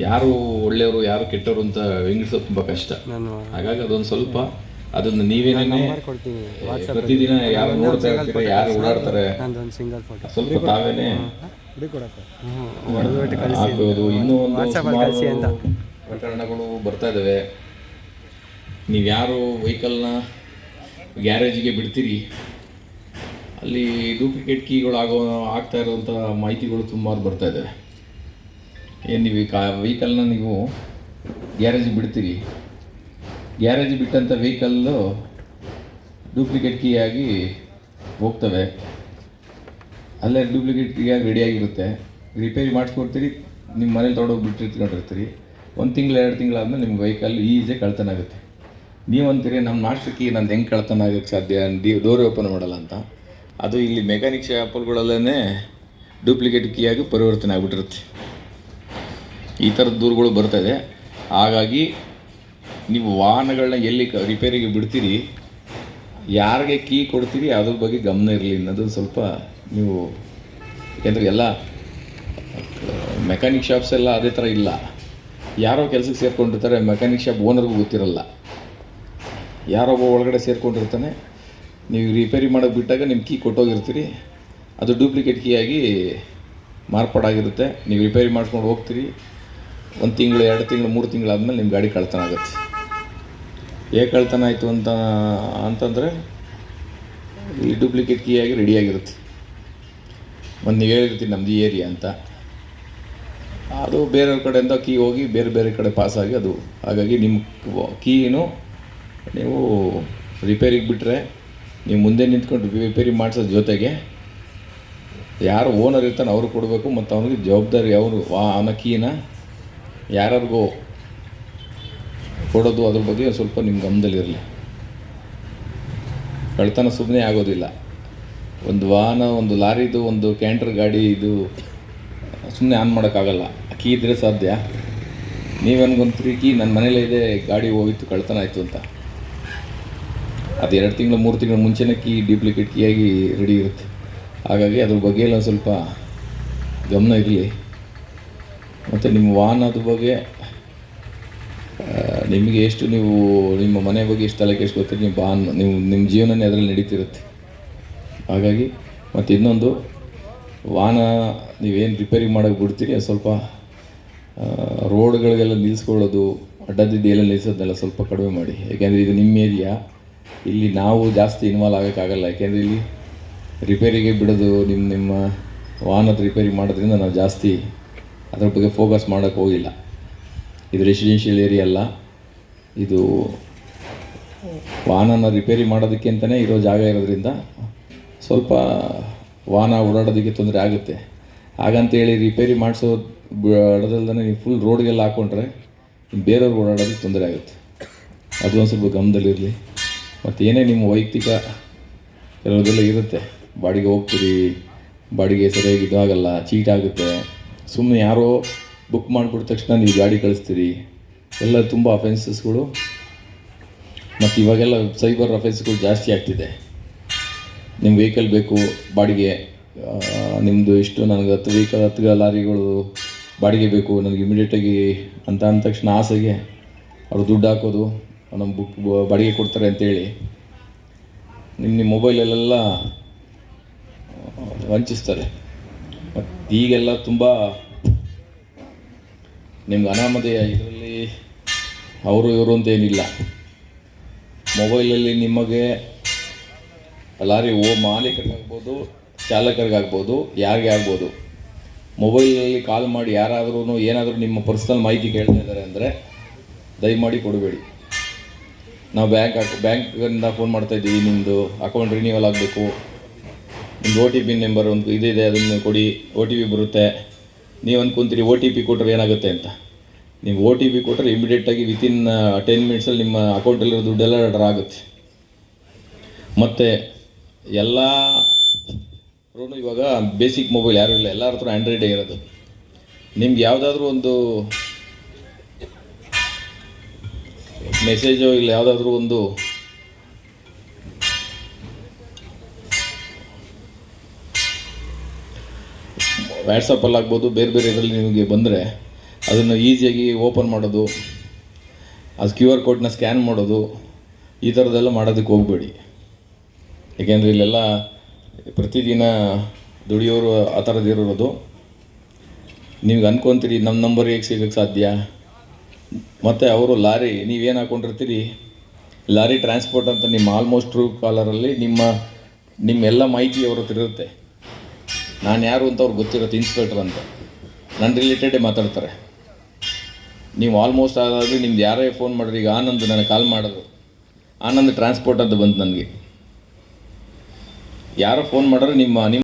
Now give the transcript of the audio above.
ಯಾರು ಒಳ್ಳೆಯವರು ಯಾರು ಕೆಟ್ಟವರು ಅಂತ ವಿಂಗಡಿಸೋದು ತುಂಬ ಕಷ್ಟ. ಹಾಗಾಗಿ ಅದೊಂದು ಸ್ವಲ್ಪ ಅದನ್ನು ನೀವೇನೇ ಪ್ರತಿದಿನ ಯಾರು ನೋಡ್ತಾ ಇರ್ತೀರ ಯಾರು ಓಡಾಡ್ತಾರೆ ಸ್ವಲ್ಪ ತಾವೇನೆ ಹಾಕೋದು. ಇನ್ನೂ ಒಂದು ಪ್ರಕರಣಗಳು ಬರ್ತಾ ಇದ್ದಾವೆ ನೀವು ಯಾರು ವೆಹಿಕಲ್ನ ಗ್ಯಾರೇಜಿಗೆ ಬಿಡ್ತೀರಿ? ಅಲ್ಲಿ ಡೂಪ್ಲಿಕೇಟ್ ಕೀಗಳು ಆಗೋ ಆಗ್ತಾ ಇರುವಂಥ ಮಾಹಿತಿಗಳು ಸುಮಾರು ಬರ್ತಾ ಇದ್ದಾವೆ ಏನು ನೀವು ಕಾ ವೆಹಿಕಲ್ನ ನೀವು ಗ್ಯಾರೇಜಿಗೆ ಬಿಡ್ತೀರಿ? ಗ್ಯಾರೇಜ್ ಬಿಟ್ಟಂಥ ವೆಹಿಕಲ್ಲು ಡೂಪ್ಲಿಕೇಟ್ ಕೀ ಆಗಿ ಹೋಗ್ತವೆ. ಅಲ್ಲೇ ಡೂಪ್ಲಿಕೇಟ್ ಕೀ ಆಗಿ ರೆಡಿಯಾಗಿರುತ್ತೆ ರಿಪೇರಿ ಮಾಡಿಸ್ಕೊಡ್ತೀರಿ ನಿಮ್ಮ ಮನೇಲಿ ತೊಗೊಂಡೋಗಿ ಇಟ್ಕೊಂಡಿರ್ತೀರಿ. ಒಂದು ತಿಂಗಳು, ಎರಡು ತಿಂಗಳಾದಮೇಲೆ ನಿಮ್ಮ ವೆಹಿಕಲ್ ಈಸಿಯಾಗಿ ಕಳ್ತನ ಆಗುತ್ತೆ. ನೀವು ಅಂತೀರಿ ನಮ್ಮ ಮಾಸ್ಟರ್ ಕೀ ನಂದು ಹೆಂಗೆ ಕಳ್ತನ ಆಗೋಕ್ಕೆ ಸಾಧ್ಯ? ಡಿ ಡೋರ್ ಓಪನ್ ಮಾಡಲ್ಲ ಅಂತ. ಅದು ಇಲ್ಲಿ ಮೆಕ್ಯಾನಿಕ್ ಶಾಪಲ್ಗಳಲ್ಲೇ ಡೂಪ್ಲಿಕೇಟ್ ಆಗಿ ಪರಿವರ್ತನೆ ಆಗಿಬಿಟ್ಟಿರುತ್ತೆ. ಈ ಥರದ ದೂರುಗಳು ಇದೆ. ಹಾಗಾಗಿ ನೀವು ವಾಹನಗಳನ್ನ ಎಲ್ಲಿ ರಿಪೇರಿಗೆ ಬಿಡ್ತೀರಿ, ಯಾರಿಗೆ ಕೀ ಕೊಡ್ತೀರಿ, ಅದ್ರ ಬಗ್ಗೆ ಗಮನ ಇರಲಿ ಅನ್ನೋದು ಸ್ವಲ್ಪ ನೀವು, ಯಾಕೆಂದರೆ ಎಲ್ಲ ಮೆಕ್ಯಾನಿಕ್ ಶಾಪ್ಸ್ ಎಲ್ಲ ಅದೇ ಥರ ಇಲ್ಲ. ಯಾರೋ ಕೆಲಸಕ್ಕೆ ಸೇರಿಕೊಂಡಿರ್ತಾರೆ ಮೆಕ್ಯಾನಿಕ್ ಶಾಪ್ ಓನರ್ಗೂ ಗೊತ್ತಿರಲ್ಲ. ಯಾರೋ ಒಬ್ಬ ಒಳಗಡೆ ಸೇರಿಕೊಂಡಿರ್ತಾನೆ, ನೀವು ರಿಪೇರಿ ಮಾಡೋಕೆ ಬಿಟ್ಟಾಗ ನಿಮ್ಮ ಕೀ ಕೊಟ್ಟೋಗಿರ್ತೀರಿ. ಅದು ಡೂಪ್ಲಿಕೇಟ್ ಕೀ ಆಗಿ ಮಾರ್ಪಾಡಾಗಿರುತ್ತೆ. ನೀವು ರಿಪೇರಿ ಮಾಡ್ಕೊಂಡು ಹೋಗ್ತೀರಿ. ಒಂದು ತಿಂಗಳು, ಎರಡು ತಿಂಗಳು, ಮೂರು ತಿಂಗಳು ಆದಮೇಲೆ ನಿಮ್ಮ ಗಾಡಿ ಕಳ್ತನ ಆಗುತ್ತೆ. ಹೇಗೆ ಕಳ್ತನ ಆಯಿತು ಅಂತ, ಅಂತಂದರೆ ಈ ಡೂಪ್ಲಿಕೇಟ್ ಕೀ ಆಗಿ ರೆಡಿಯಾಗಿರುತ್ತೆ ಒಂದು ನೀವು ಹೇಳಿರ್ತೀನಿ ನಮ್ಮದು ಏರಿಯಾ ಅಂತ. ಅದು ಬೇರೆಯವ್ರ ಕಡೆಯಿಂದ ಕೀ ಹೋಗಿ ಬೇರೆ ಬೇರೆ ಕಡೆ ಪಾಸಾಗಿ ಅದು, ಹಾಗಾಗಿ ನಿಮ್ಮ ಕೀನು ನೀವು ರಿಪೇರಿಗೆ ಬಿಟ್ಟರೆ ನೀವು ಮುಂದೆ ನಿಂತ್ಕೊಂಡು ರಿಪೇರಿ ಮಾಡಿಸೋ ಜೊತೆಗೆ ಯಾರು ಓನರ್ ಇರ್ತಾನೆ ಅವರು ಕೊಡಬೇಕು, ಮತ್ತು ಅವನಿಗೆ ಜವಾಬ್ದಾರಿ ಅವರು ಅವನ ಕೀನ ಯಾರಿಗೂ ಕೊಡೋದು ಅದ್ರ ಬಗ್ಗೆ ಸ್ವಲ್ಪ ನಿಮ್ಮ ಗಮನದಲ್ಲಿರಲಿ. ಕಳ್ತನ ಸುಮ್ಮನೆ ಆಗೋದಿಲ್ಲ. ಒಂದು ವಾಹನ, ಒಂದು ಲಾರಿದು, ಒಂದು ಕ್ಯಾಂಟರ್ ಗಾಡಿ ಇದು ಸುಮ್ಮನೆ ಆನ್ ಮಾಡೋಕ್ಕಾಗಲ್ಲ. ಕೀ ಇದ್ದರೆ ಸಾಧ್ಯ. ನೀವನ್ಗೊಂದು ಕೀ ನನ್ನ ಮನೇಲೇ ಇದೆ, ಗಾಡಿ ಹೋಗಿತ್ತು ಕಳ್ತನ ಆಯಿತು ಅಂತ. ಅದು ಎರಡು ತಿಂಗಳು, ಮೂರು ತಿಂಗಳು ಮುಂಚೆನೇ ಕೀ, ಡೂಪ್ಲಿಕೇಟ್ ಕೀಯಾಗಿ ರೆಡಿ ಇರುತ್ತೆ. ಹಾಗಾಗಿ ಅದ್ರ ಬಗ್ಗೆ ಎಲ್ಲ ಸ್ವಲ್ಪ ಗಮನ ಇರಲಿ. ಮತ್ತು ನಿಮ್ಮ ವಾಹನದ ಬಗ್ಗೆ ನಿಮಗೆ ಎಷ್ಟು ನೀವು, ನಿಮ್ಮ ಮನೆ ಬಗ್ಗೆ ಎಷ್ಟು ತಲೆ ಕೆಡಿಸ್ಕೊತೀರಿ ನಿಮ್ಮ ವಾಹನ, ನೀವು, ನಿಮ್ಮ ಜೀವನನೇ ಅದರಲ್ಲಿ ನಡೀತಿರುತ್ತೆ. ಹಾಗಾಗಿ, ಮತ್ತು ಇನ್ನೊಂದು, ವಾಹನ ನೀವೇನು ರಿಪೇರಿ ಮಾಡೋಕೆ ಬಿಡ್ತೀರಿ, ಅದು ಸ್ವಲ್ಪ ರೋಡ್ಗಳಿಗೆಲ್ಲ ನಿಲ್ಲಿಸ್ಕೊಳ್ಳೋದು ಅಡ್ಡದಿದ್ದೆಲ್ಲ ಎಲ್ಲ ನಿಲ್ಲಿಸೋದನ್ನೆಲ್ಲ ಸ್ವಲ್ಪ ಕಡಿಮೆ ಮಾಡಿ. ಯಾಕೆಂದರೆ ಇದು ನಿಮ್ಮ ಏರಿಯಾ ಇಲ್ಲಿ ನಾವು ಜಾಸ್ತಿ ಇನ್ವಾಲ್ವ್ ಆಗೋಕ್ಕಾಗಲ್ಲ. ಯಾಕೆಂದರೆ ಇಲ್ಲಿ ರಿಪೇರಿಗೆ ಬಿಡೋದು, ನಿಮ್ಮ ನಿಮ್ಮ ವಾಹನದ ರಿಪೇರಿ ಮಾಡೋದ್ರಿಂದ ನಾವು ಜಾಸ್ತಿ ಅದ್ರ ಬಗ್ಗೆ ಫೋಕಸ್ ಮಾಡೋಕ್ಕೆ ಹೋಗಿಲ್ಲ. ಇದು ರೆಸಿಡೆನ್ಷಿಯಲ್ ಏರಿಯಾ ಅಲ್ಲ. ಇದು ವಾಹನನ ರಿಪೇರಿ ಮಾಡೋದಕ್ಕೆ ಅಂತಲೇ ಇರೋ ಜಾಗ ಇರೋದ್ರಿಂದ ಸ್ವಲ್ಪ ವಾಹನ ಓಡಾಡೋದಕ್ಕೆ ತೊಂದರೆ ಆಗುತ್ತೆ. ಹಾಗಂತೇಳಿ ರಿಪೇರಿ ಮಾಡಿಸೋ ಬಿಡೋದಲ್ದೇ ನೀವು ಫುಲ್ ರೋಡ್ಗೆಲ್ಲ ಹಾಕ್ಕೊಂಡ್ರೆ ಬೇರೆಯವ್ರಿಗೆ ಓಡಾಡೋದಕ್ಕೆ ತೊಂದರೆ ಆಗುತ್ತೆ. ಅದು ಒಂದು ಸ್ವಲ್ಪ ಗಮನದಲ್ಲಿರಲಿ. ಮತ್ತು ಏನೇ ನಿಮ್ಮ ವೈಯಕ್ತಿಕ ಕೆಲವುದೆಲ್ಲ ಇರುತ್ತೆ. ಬಾಡಿಗೆ ಹೋಗ್ತೀರಿ, ಬಾಡಿಗೆ ಸರಿಯಾಗಿ ಇದಾಗಲ್ಲ ಚೀಟ್ ಆಗುತ್ತೆ. ಸುಮ್ಮನೆ ಯಾರೋ ಬುಕ್ ಮಾಡಿಬಿಟ್ಟ ತಕ್ಷಣ ನೀವು ಗಾಡಿ ಕಳಿಸ್ತೀರಿ. ಎಲ್ಲ ತುಂಬ ಅಫೆನ್ಸಸ್ಗಳು ಮತ್ತು ಇವಾಗೆಲ್ಲ ಸೈಬರ್ ಅಫೆನ್ಸ್ಗಳು ಜಾಸ್ತಿ ಆಗ್ತಿದೆ. ನಿಮ್ಮ ವೆಹಿಕಲ್ ಬೇಕು, ಬಾಡಿಗೆ ನಿಮ್ಮದು ಇಷ್ಟು ನನಗೆ ಹತ್ತು ವೆಹಿಕಲ್ ಹತ್ತು ಲಾರಿಗಳು ಬಾಡಿಗೆ ಬೇಕು, ನನಗೆ ಇಮಿಡಿಯೇಟಾಗಿ ಅಂತ ಅಂದ ತಕ್ಷಣ ಆಸೆಗೆ ಅವರು ದುಡ್ಡು ಹಾಕೋದು, ನಮ್ಮ ಬುಕ್ ಬಾಡಿಗೆ ಕೊಡ್ತಾರೆ ಅಂತೇಳಿ. ನಿಮ್ಮ ನಿಮ್ಮ ಮೊಬೈಲಲ್ಲೆಲ್ಲ ವಂಚಿಸ್ತಾರೆ. ಮತ್ತು ಈಗೆಲ್ಲ ತುಂಬ ನಿಮ್ಗೆ ಅನಾಮಧೇಯ ಇದರಲ್ಲಿ ಅವರು ಇವರು ಅಂತೇನಿಲ್ಲ ಮೊಬೈಲಲ್ಲಿ ನಿಮಗೆ ಲಾರಿ ಓ ಮಾಲೀಕರಿಗಾಗ್ಬೋದು ಚಾಲಕರಿಗಾಗ್ಬೋದು, ಯಾರಿಗೆ ಆಗ್ಬೋದು. ಮೊಬೈಲಲ್ಲಿ ಕಾಲ್ ಮಾಡಿ ಯಾರಾದ್ರೂ ಏನಾದರೂ ನಿಮ್ಮ ಪರ್ಸ್ನಲ್ ಮಾಹಿತಿ ಕೇಳ್ತಾ ಇದ್ದಾರೆ ಅಂದರೆ ದಯಮಾಡಿ ಕೊಡಬೇಡಿ. ನಾವು ಬ್ಯಾಂಕ್ ಬ್ಯಾಂಕಿಂದ ಫೋನ್ ಮಾಡ್ತಾ ಇದ್ದೀವಿ ನಿಮ್ಮದು ಅಕೌಂಟ್ ರಿನ್ಯೂವಲ್ ಆಗಬೇಕು. ನಿಮ್ದು ಓ ಟಿ ಪಿ ನಂಬರ್ ಒಂದು ಇದಿದೆ ಅದನ್ನು ಕೊಡಿ ಓ ಟಿ ಪಿ ಬರುತ್ತೆ. ನೀವು ಅಂದ್ಕೊಂತೀರಿ ಓ ಟಿ ಪಿ ಕೊಟ್ಟರೆ ಏನಾಗುತ್ತೆ ಅಂತ? ನೀವು ಓ ಟಿ ಪಿ ಕೊಟ್ಟರೆ ಇಮಿಡಿಯೇಟಾಗಿ ವಿತಿನ್ ಟೆನ್ ಮಿನಿಟ್ಸಲ್ಲಿ ನಿಮ್ಮ ಅಕೌಂಟಲ್ಲಿರೋ ದುಡ್ಡೆಲ್ಲ ಡ್ರಾ ಆಗುತ್ತೆ. ಮತ್ತು ಎಲ್ಲ ಇವಾಗ ಬೇಸಿಕ್ ಮೊಬೈಲ್ ಯಾರೂ ಇಲ್ಲ, ಎಲ್ಲರ ಹತ್ರ ಆ್ಯಂಡ್ರಾಯ್ಡೇ ಇರೋದು. ನಿಮ್ಗೆ ಯಾವುದಾದ್ರೂ ಒಂದು ಮೆಸೇಜೋ ಇಲ್ಲ ಯಾವುದಾದ್ರೂ ಒಂದು ವ್ಯಾಟ್ಸಪ್ಪಲ್ಲಿ ಆಗ್ಬೋದು, ಬೇರೆ ಬೇರೆ ಇದರಲ್ಲಿ ನಿಮಗೆ ಬಂದರೆ ಅದನ್ನು ಈಸಿಯಾಗಿ ಓಪನ್ ಮಾಡೋದು, ಅದು ಕ್ಯೂ ಆರ್ ಕೋಡ್ನ ಸ್ಕ್ಯಾನ್ ಮಾಡೋದು, ಈ ಥರದ್ದೆಲ್ಲ ಮಾಡೋದಕ್ಕೆ ಹೋಗಬೇಡಿ. ಏಕೆಂದರೆ ಇಲ್ಲೆಲ್ಲ ಪ್ರತಿದಿನ ದುಡಿಯೋರು, ಆ ಥರದ್ದಿರೋದು ನಿಮ್ಗೆ ಅನ್ಕೊತೀರಿ, ನಮ್ಮ ನಂಬರ್ ಹೇಗೆ ಸಿಗೋಕ್ಕೆ ಸಾಧ್ಯ? ಮತ್ತು ಅವರು ಲಾರಿ ನೀವೇನು ಹಾಕ್ಕೊಂಡಿರ್ತೀರಿ ಲಾರಿ ಟ್ರಾನ್ಸ್ಪೋರ್ಟ್ ಅಂತ ನಿಮ್ಮ ಆಲ್ಮೋಸ್ಟ್ ಟ್ರೂ ಕಾಲರಲ್ಲಿ ನಿಮ್ಮ ನಿಮ್ಮ ಎಲ್ಲ ಮಾಹಿತಿ ಅವ್ರ ಹತ್ರ ಇರುತ್ತೆ. ನಾನು ಯಾರು ಅಂತ ಅವ್ರು ಗೊತ್ತಿರುತ್ತೆ ಇನ್ಸ್ಪೆಕ್ಟರ್ ಅಂತ. ನನ್ನ ರಿಲೇಟೆಡೇ ಮಾತಾಡ್ತಾರೆ. ನೀವು ಆಲ್ಮೋಸ್ಟ್ ಅದಾದರೆ ನಿಮ್ದು ಯಾರೇ ಫೋನ್ ಮಾಡಿರಿ ಈಗ ಆನಂದ್ ನನಗೆ ಕಾಲ್ ಮಾಡೋದು ಆನಂದ್ ಟ್ರಾನ್ಸ್ಪೋರ್ಟ್ ಅಂತ ಬಂತು ನನಗೆ. ಯಾರೋ ಫೋನ್ ಮಾಡೋರು ನಿಮ್ಮ ನಿಮ್ಮ